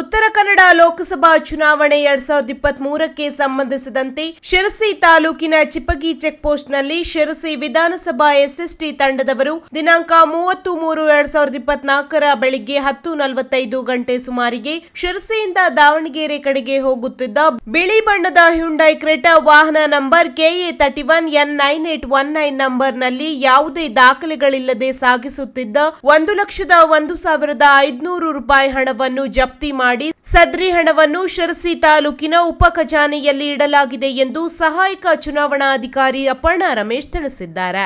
ಲೋಕಸಭಾ ಚುನಾವಣೆ ಎರಡ್ ಸಾವಿರದ ಇಪ್ಪತ್ತ್ ಮೂರಕ್ಕೆ ಸಂಬಂಧಿಸಿದಂತೆ ಶಿರಸಿ ತಾಲೂಕಿನ ಚಿಪಗಿ ಚೆಕ್ ಪೋಸ್ಟ್ನಲ್ಲಿ ಶಿರಸಿ ವಿಧಾನಸಭಾ ಎಸ್ಎಸ್ಟಿ ತಂಡದವರು ದಿನಾಂಕ ಮೂವತ್ತು ಮೂರು ಎರಡ್ ಸಾವಿರದ ಇಪ್ಪತ್ನಾಲ್ಕರ ಬೆಳಿಗ್ಗೆ ಹತ್ತು ನಲವತ್ತೈದು ಗಂಟೆ ಸುಮಾರಿಗೆ ಶಿರಸಿಯಿಂದ ದಾವಣಗೆರೆ ಕಡೆಗೆ ಹೋಗುತ್ತಿದ್ದ ಬಿಳಿ ಬಣ್ಣದ ಹ್ಯುಂಡೈ ಕ್ರೆಟಾ ವಾಹನ number KA thirty one N nine eight one nine ನಂಬರ್ನಲ್ಲಿ ಯಾವುದೇ ದಾಖಲೆಗಳಿಲ್ಲದೆ ಸಾಗಿಸುತ್ತಿದ್ದ ಒಂದು ಲಕ್ಷದ ಒಂದು ಸಾವಿರದ ಐದುನೂರು ರೂಪಾಯಿ ಹಣವನ್ನು ಜಪ್ತಿ ಮಾಡಿ ಸದ್ರಿ ಹಣವನ್ನು ಶಿರಸಿ ತಾಲೂಕಿನ ಉಪ ಖಜಾನೆಯಲ್ಲಿ ಇಡಲಾಗಿದೆ ಎಂದು ಸಹಾಯಕ ಚುನಾವಣಾಧಿಕಾರಿ ಅಪರ್ಣಾ ರಮೇಶ್ ತಿಳಿಸಿದ್ದಾರೆ.